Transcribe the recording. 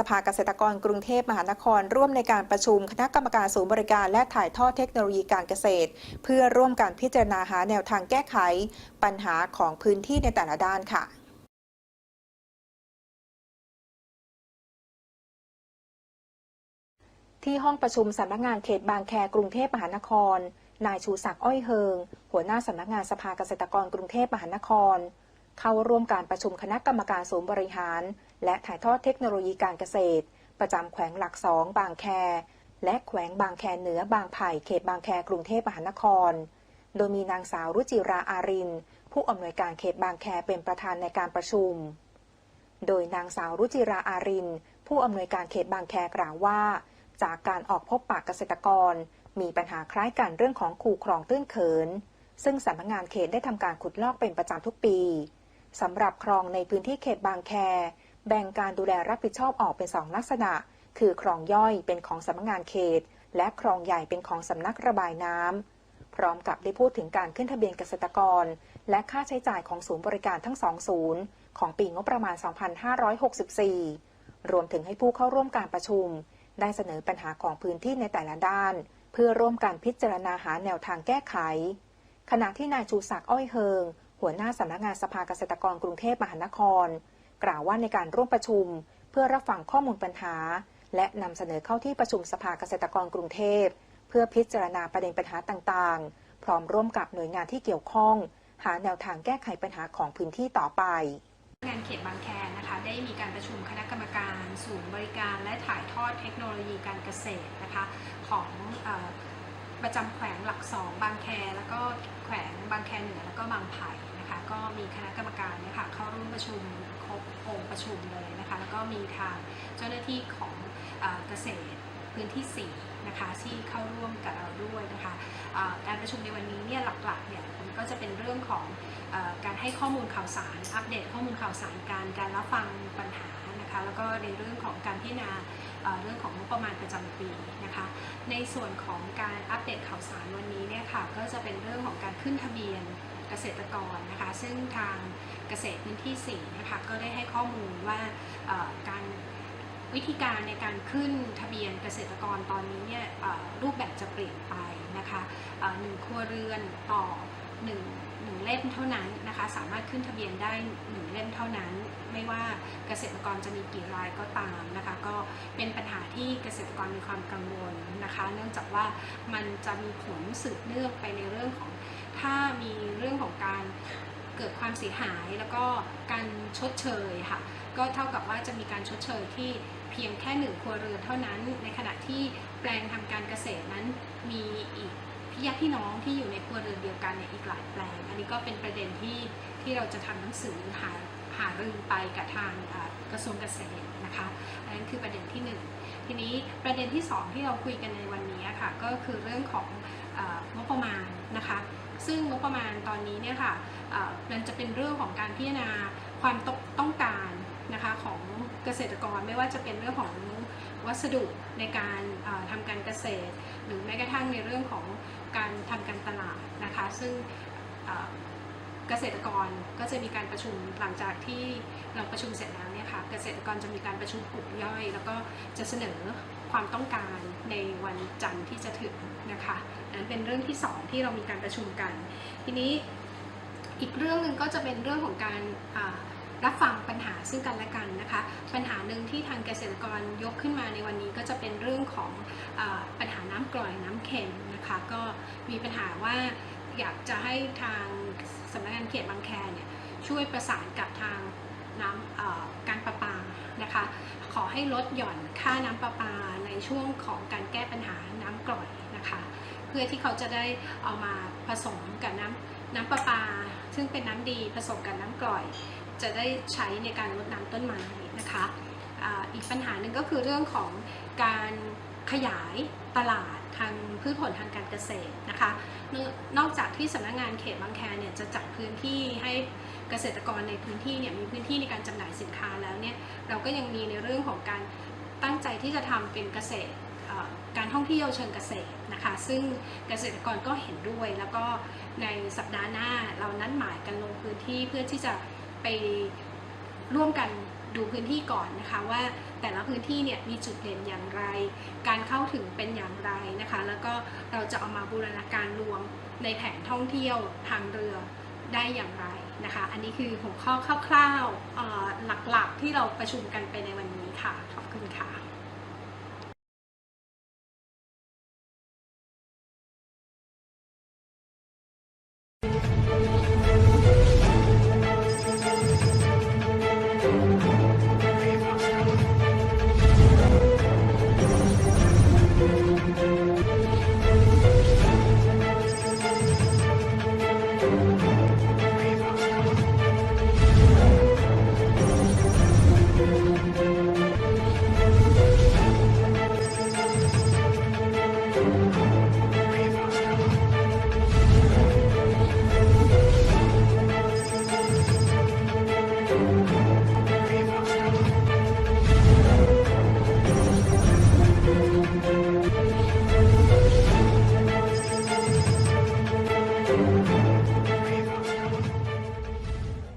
สภาเกษตรกรกรุงเทพมหานคร ร่วมในการประชุมคณะกรรมการศูนย์บริการและถ่ายทอดเทคโนโลยีการเกษตร เพื่อร่วมการพิจารณาหาแนวทางแก้ไข ปัญหาของพื้นที่ในแต่ละด้านค่ะที่ห้องประชุมสำนักงานเขตบางแคกรุงเทพมหานคร นายชูศักดิ์อ้อยเฮิง หัวหน้าสำนักงานสภาเกษตรกรกรุงเทพมหานคร เข้าร่วมการประชุมคณะกรรมการศูนย์บริหาร และถ่ายทอดเทคโนโลยีการเกษตร ประจำแขวงหลักสองบางแค และแขวงบางแคเหนือบางไผ่เขตบางแคกรุงเทพมหานคร โดยมีนางสาวรุจิราอาริน ผู้อำนวยการเขตบางแคเป็นประธานในการประชุม โดยนางสาวรุจิราอาริน ผู้อำนวยการเขตบางแคกล่าวว่า จากการออกพบปากเกษตรกร มีปัญหาคล้ายกันเรื่องของคูคลองตื้นเขินซึ่งสำนักงานเขตได้ทำการขุดลอกเป็นประจำทุกปี สำหรับคลองในพื้นที่เขตบางแค แบ่งการดูแลรับผิดชอบออกเป็นสองลักษณะ คือคลองย่อยเป็นของสำนักงานเขต และคลองใหญ่เป็นของสำนักระบายน้ำพร้อมกับได้พูดถึงการขึ้นทะเบียนเกษตรกร และค่าใช้จ่ายของศูนย์บริการทั้งสองศูนย์ของปีงบประมาณ 2564 รวมถึงให้ผู้เข้าร่วมการประชุม ได้เสนอปัญหาของพื้นที่ในแต่ละด้าน เพื่อร่วมการพิจารณาหาแนวทางแก้ไข ขณะที่นายชูศักดิ์อ้อยเฮิง หัวหน้าสำนักงานสภาเกษตรกรกรุงเทพมหานคร กล่าวว่าในการร่วมประชุม เพื่อรับฟังข้อมูลปัญหา และนำเสนอเข้าที่ประชุมสภาเกษตรกรกรุงเทพ เพื่อพิจารณาประเด็นปัญหาต่างๆ พร้อมร่วมกับหน่วยงานที่เกี่ยวข้อง หาแนวทางแก้ไขปัญหาของพื้นที่ต่อไปงานเขตบางแคนะคะได้มีการประชุมคณะกรรมการศูนย์บริการและถ่ายทอดเทคโนโลยีการเกษตรนะคะของอประจำแขวงหลักสองบางแคแล้วก็แขวงบางแคเหนือแล้วก็บางไผ่ ก็มีคณะกรรมการเนี่ยค่ะเข้าร่วมประชุมครบองค์ประชุมเลยนะคะ แล้วก็มีทางเจ้าหน้าที่ของเกษตรพื้นที่4นะคะที่เข้าร่วมกับเราด้วยนะคะการประชุมในวันนี้เนี่ยหลักๆเนี่ยมันก็จะเป็นเรื่องของอการให้ข้อมูลข่าวสาร อัปเดตข้อมูลข่าวสารการการรับฟังปัญหานะคะแล้วก็ในเรื่องของการพิจารณาเอ่อเรื่องของงบประมาณประจำปีนะคะ ในส่วนของการอัปเดตข่าวสารวันนี้เนี่ยค่ะก็จะเป็นเรื่องของการขึ้นทะเบียน เกษตรกรนะคะ ซึ่งทางเกษตรพื้นที่4นะคะก็ได้ให้ข้อมูลว่าการวิธีการในการขึ้นทะเบียนเกษตรกรตอนนี้เนี่ยรูปแบบจะเปลี่ยนไปนะคะหนึ่งครัวเรือนต่อหนึ่งหนึ่งเล่มเท่านั้นนะคะสามารถขึ้นทะเบียนได้หนึ่งเล่มเท่านั้น ไม่ว่าเกษตรกรจะมีกี่รายก็ตามนะคะก็เป็นปัญหาที่เกษตรกรมีความกังวลนะคะ เนื่องจากว่ามันจะมีผลสืบเนื่องไปในเรื่องของ ถ้ามีเรื่องของการเกิดความเสียหายแล้วก็การชดเชยค่ะ ก็เท่ากับว่าจะมีการชดเชยที่เพียงแค่หนึ่งครัวเรือนเท่านั้น ในขณะที่แปลงทำการเกษตรนั้นมีอีกพี่ญาติพี่น้องที่อยู่ในครัวเรือนเดียวกันเนี่ยอีกหลายแปลง อันนี้ก็เป็นประเด็นที่ที่เราจะทำหนังสือหาหารือไปกับทางกระทรวงเกษตรนะคะอันนั้นคือประเด็นที่หนึ่งทีนี้ประเด็นที่สองที่เราคุยกันในวันนี้ค่ะก็คือเรื่องของ ซึ่งงบประมาณตอนนี้เนี่ยค่ะเอ่อมันจะเป็นเรื่องของการพิจารณาความตต้องการนะคะของเกษตรกรไม่ว่าจะเป็นเรื่องของวัสดุในการเอ่อทำการเกษตร หรือแม้กระทั่งในเรื่องของการทำการตลาดนะคะ ซึ่ง เกษตรกรก็จะมีการประชุมหลังจากที่เราประชุมเสร็จแล้วเนี่ยค่ะเกษตรกรจะมีการประชุมกลุ่มย่อย แล้วก็จะเสนอความต้องการในวันจันทร์ที่จะถึงนะคะนั้นเป็นเรื่องที่สองที่เรามีการประชุมกัน ทีนี้อีกเรื่องหนึ่งก็จะเป็นเรื่องของการรับฟังปัญหาซึ่งกันและกันนะคะ ปัญหาหนึ่งที่ทางเกษตรกรยกขึ้นมาในวันนี้ก็จะเป็นเรื่องของอปัญหาน้ำกร่อยน้ำเค็มนะคะ ก็มีปัญหาว่าอยากจะให้ทาง สำนักงานเขตบางแคเนี่ยช่วยประสานกับทางน้ำการประปานะคะขอให้ลดหย่อนค่าน้ำประปาในช่วงของการแก้ปัญหาน้ำกร่อยนะคะเพื่อที่เขาจะได้เอามาผสมกับน้ำน้ำประปา ซึ่งเป็นน้ำดีผสมกับน้ำกร่อย จะได้ใช้ในการลดน้ำต้นไม้นะคะอีกปัญหาหนึ่งก็คือเรื่องของการขยายตลาด ทางพืชผลทางการเกษตรนะคะนอกจากที่สำนักงานเขตบางแคเนี่ยจะจัดพื้นที่ให้เกษตรกรในพื้นที่เนี่ยมีพื้นที่ในการจำหน่ายสินค้าแล้วเนี่ยเราก็ยังมีในเรื่องของการตั้งใจที่จะทำเป็นเกษตรการท่องเที่ยวเชิงเกษตรนะคะซึ่งเกษตรกรก็เห็นด้วย แล้วก็ในสัปดาห์หน้าเรานัดหมายกันลงพื้นที่เพื่อที่จะไป ร่วมกันดูพื้นที่ก่อนนะคะว่าแต่ละพื้นที่เนี่ยมีจุดเด่นอย่างไร การเข้าถึงเป็นอย่างไรนะคะ แล้วก็เราจะเอามาบูรณาการรวมในแผนท่องเที่ยวทางเรือได้อย่างไรนะคะ อันนี้คือหัวข้อคร่าวๆหลักๆที่เราประชุมกันไปในวันนี้ค่ะ ขอบคุณค่ะ